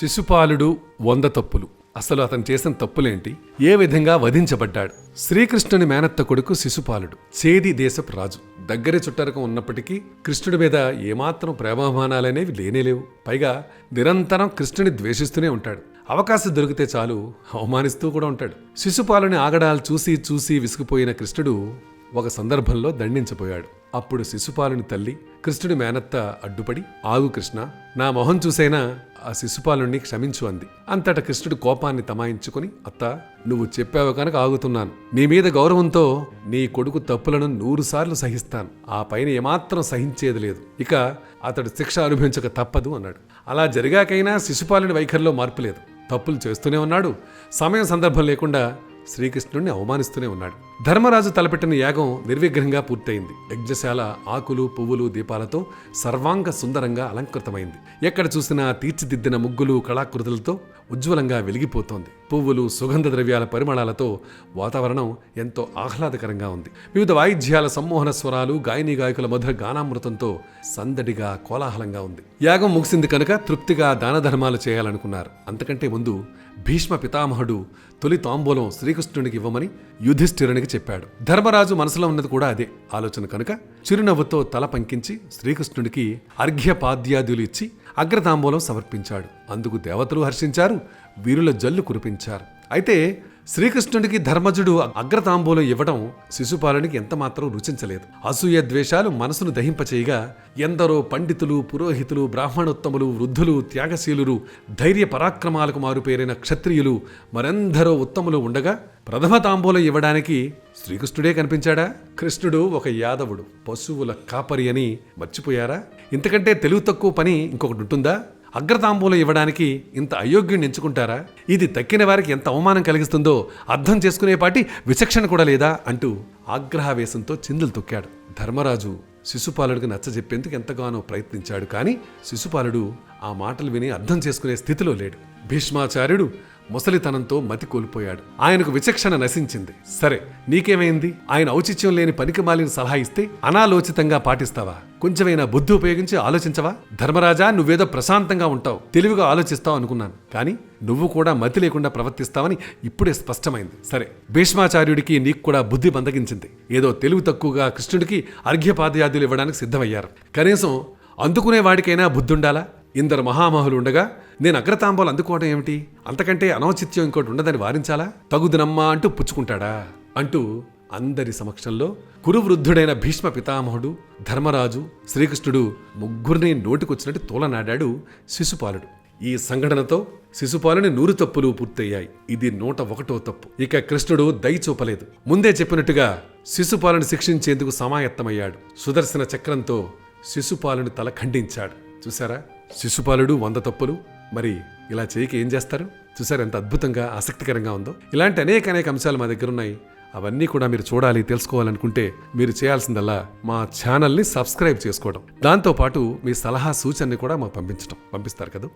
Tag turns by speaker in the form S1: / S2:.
S1: శిశుపాలుడు వంద తప్పులు. అసలు అతను చేసిన తప్పులేంటి? ఏ విధంగా వధించబడ్డాడు? శ్రీకృష్ణుని మేనత్త కొడుకు శిశుపాలుడు చేది దేశపు రాజు. దగ్గరే చుట్టరకం ఉన్నప్పటికీ కృష్ణుడి మీద ఏమాత్రం ప్రేమాభిమానాలనేవి లేనేలేవు పైగా నిరంతరం కృష్ణుని ద్వేషిస్తూనే ఉంటాడు. అవకాశం దొరికితే చాలు అవమానిస్తూ కూడా ఉంటాడు. శిశుపాలుని ఆగడాలు చూసి చూసి విసిగిపోయిన కృష్ణుడు ఒక సందర్భంలో దండించబోయాడు. అప్పుడు శిశుపాలుని తల్లి కృష్ణుడి మేనత్త అడ్డుపడి ఆగు కృష్ణ నా మొహం చూసైనా ఆ శిశుపాలుణ్ణి క్షమించు అంది. అంతటా కృష్ణుడు కోపాన్ని తమాయించుకుని అత్త నువ్వు చెప్పావు కనుక ఆగుతున్నాను. నీ మీద గౌరవంతో నీ కొడుకు తప్పులను నూరుసార్లు సహిస్తాను. ఆ పైన ఏమాత్రం సహించేది లేదు. ఇక అతడు శిక్ష అనుభవించక తప్పదు అన్నాడు. అలా జరిగాకైనా శిశుపాలుని వైఖరిలో మార్పు లేదు. తప్పులు చేస్తూనే ఉన్నాడు. సమయం సందర్భం లేకుండా శ్రీకృష్ణుడిని అవమానిస్తూనే ఉన్నాడు. ధర్మరాజు తలపెట్టిన యాగం నిర్విఘ్నంగా పూర్తయింది. యజ్ఞశాల ఆకులు పువ్వులు దీపాలతో సర్వాంగ సుందరంగా అలంకృతమైంది. ఎక్కడ చూసినా తీర్చిదిద్దిన ముగ్గులు కళాకృతులతో ఉజ్వలంగా వెలిగిపోతోంది. పువ్వులు సుగంధ ద్రవ్యాల పరిమళాలతో వాతావరణం ఎంతో ఆహ్లాదకరంగా ఉంది. వివిధ వాయిద్యాల సమ్మోహన స్వరాలు గాయని గాయకుల మధుర గానామృతంతో సందడిగా కోలాహలంగా ఉంది. యాగం ముగిసింది కనుక తృప్తిగా దాన ధర్మాలు చేయాలనుకున్నారు. అంతకంటే ముందు భీష్మ పితామహుడు తొలి తాంబూలం శ్రీకృష్ణునికి ఇవ్వమని యుధిష్ఠిరునికి చెప్పాడు. ధర్మరాజు మనసులో ఉన్నది కూడా అదే ఆలోచన కనుక చిరునవ్వుతో తల పంకించి శ్రీకృష్ణుడికి అర్ఘ్యపాద్యాదులు ఇచ్చి అగ్రతాంబూలం సమర్పించాడు. అందుకు దేవతలు హర్షించారు వీరుల జల్లు కురిపించారు. అయితే శ్రీకృష్ణుడికి ధర్మజుడు అగ్రతాంబూలం ఇవ్వడం శిశుపాలునికి ఎంతమాత్రం రుచించలేదు. అసూయ ద్వేషాలు మనసును దహింపచేయగా ఎందరో పండితులు పురోహితులు బ్రాహ్మణోత్తములు వృద్ధులు త్యాగశీలురు ధైర్య పరాక్రమాలకు మారుపేరైన క్షత్రియులు మరెందరో ఉత్తములు ఉండగా ప్రథమ తాంబూలం ఇవ్వడానికి శ్రీకృష్ణుడే కనిపించాడా? కృష్ణుడు ఒక యాదవుడు పశువుల కాపరి అని మర్చిపోయారా? ఇంతకంటే తెలివి తక్కువ పని ఇంకొకటి ఉంటుందా? అగ్రతాంబూలం ఇవ్వడానికి ఇంత అయోగ్యుని ఎంచుకుంటారా? ఇది తక్కిన వారికి ఎంత అవమానం కలిగిస్తుందో అర్థం చేసుకునేపాటి విచక్షణ కూడా లేదా? అంటూ ఆగ్రహావేశంతో చిందులు తొక్కాడు. ధర్మరాజు శిశుపాలుడికి నచ్చజెప్పేందుకు ఎంతగానో ప్రయత్నించాడు కానీ శిశుపాలుడు ఆ మాటలు విని అర్థం చేసుకునే స్థితిలో లేడు. భీష్మాచార్యుడు ముసలితనంతో మతి కోల్పోయాడు. ఆయనకు విచక్షణ నశించింది. సరే నీకేమైంది? ఆయన ఔచిత్యం లేని పనికిమాలిన సలహా ఇస్తే అనాలోచితంగా పాటిస్తావా? కొంచెమైనా బుద్ధి ఉపయోగించి ఆలోచించవా? ధర్మరాజా నువ్వేదో ప్రశాంతంగా ఉంటావు. తెలివిగా ఆలోచిస్తావు అనుకున్నాను. కానీ నువ్వు కూడా మతి లేకుండా ప్రవర్తిస్తావని ఇప్పుడే స్పష్టమైంది. సరే భీష్మాచార్యుడికి నీకు కూడా బుద్ధి బందగించింది ఏదో తెలివి తక్కువగా కృష్ణుడికి అర్ఘ్యపాదయాదులు ఇవ్వడానికి సిద్ధమయ్యారు. కనీసం అందుకునే వాడికైనా బుద్ధుండాలా ఇందరు మహామహులు ఉండగా నేను అగ్రతాంబాలు అందుకోవడం ఏమిటి? అంతకంటే అనౌచిత్యం ఇంకోటి ఉండదని వారించాలా? తగుదునమ్మా అంటూ పుచ్చుకుంటాడా? అంటూ అందరి సమక్షంలో కురువృద్ధుడైన భీష్మ పితామహుడు ధర్మరాజు శ్రీకృష్ణుడు ముగ్గురిని నోటికొచ్చినట్టు తోలనాడాడు శిశుపాలుడు. ఈ సంఘటనతో శిశుపాలుని నూరు తప్పులు పూర్తయ్యాయి. ఇది నూట ఒకటో తప్పు. ఇక కృష్ణుడు దయ చూపలేదు. ముందే చెప్పినట్టుగా శిశుపాలుని శిక్షించేందుకు సమాయత్తమయ్యాడు. సుదర్శన చక్రంతో శిశుపాలుని తల ఖండించాడు. చూసారా శిశుపాలుడు వంద తప్పులు మరి ఇలా చేయక ఏం చేస్తారు? చూసారు ఎంత అద్భుతంగా ఆసక్తికరంగా ఉందో? ఇలాంటి అనేక అనేక అంశాలు మా దగ్గర ఉన్నాయి. అవన్నీ కూడా మీరు చూడాలి తెలుసుకోవాలనుకుంటే మీరు చేయాల్సిందల్లా మా ఛానల్ని సబ్స్క్రైబ్ చేసుకోవడం. దాంతోపాటు మీ సలహా సూచనని కూడా మాకు పంపించడం పంపిస్తారు కదా?